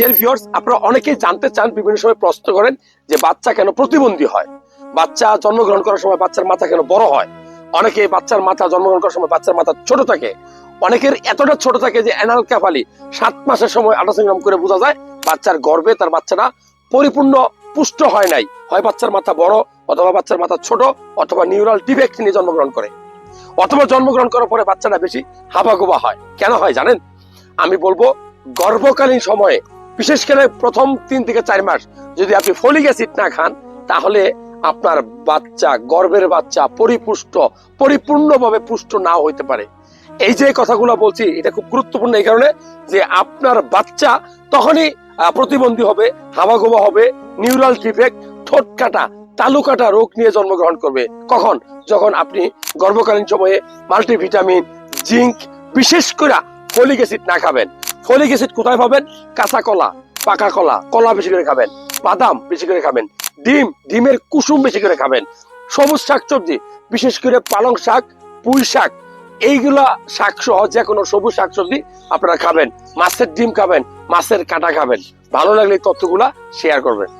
Dear viewers আপনারা অনেকেই জানতে চান, বিভিন্ন সময় প্রশ্ন করেন যে বাচ্চা কেন প্রতিবন্ধী হয়? বাচ্চা জন্মগ্রহণ করার সময় বাচ্চার মাথা কেন বড় হয়? অনেকে বাচ্চার মাথা জন্মগ্রহণ করার সময় বাচ্চার মাথা ছোট থাকে। অনেকের এতটা ছোট থাকে যে অ্যানাল ক্যাফালি সাত মাসের সময় আল্ট্রাসাউন্ড করে বোঝা যায়, বাচ্চার গর্ভে তার বাচ্চাটা পরিপূর্ণ পুষ্ট হয় নাই। হয় বাচ্চার মাথা বড়, অথবা বাচ্চার মাথা ছোট, অথবা নিউরাল ডিফেক্ট নিয়ে জন্মগ্রহণ করে। অথবা জন্মগ্রহণ করার পরে বাচ্চাটা বেশি হাবাগোবা হয়। কেন হয় জানেন? আমি বলব, গর্ভকালীন সময়ে বিশেষ করে প্রথম তিন থেকে চার মাস যদি আপনি ফলিক অ্যাসিড না খান, তাহলে আপনার বাচ্চা, গর্ভের বাচ্চা পরিপুষ্ট, পরিপূর্ণভাবে পুষ্ট না হইতে পারে। এই যে কথাগুলো বলছি, এটা খুব গুরুত্বপূর্ণ এই কারণে যে আপনার বাচ্চা তখনই প্রতিবন্ধী হবে, হাবাগোবা হবে, নিউরাল ডিফেক্ট, ঠোঁট কাটা, তালু কাটা রোগ নিয়ে জন্মগ্রহণ করবে। কখন? যখন আপনি গর্ভকালীন সময়ে মাল্টিভিটামিন, জিঙ্ক, বিশেষ করে ফলিক অ্যাসিড না খাবেন। ফলিক অ্যাসিড কোথায় পাবেন? কাঁচা কলা, পাকা কলা কলা বেশি করে খাবেন, বাদাম বেশি করে খাবেন, ডিম, ডিমের কুসুম বেশি করে খাবেন, সবুজ শাকসবজি, বিশেষ করে পালং শাক, পুঁই শাক, এইগুলা শাক সহ যে কোনো সবুজ শাকসবজি আপনারা খাবেন, মাছের ডিম খাবেন, মাছের কাঁটা খাবেন, ভালো লাগলে তথ্যগুলা শেয়ার করবেন।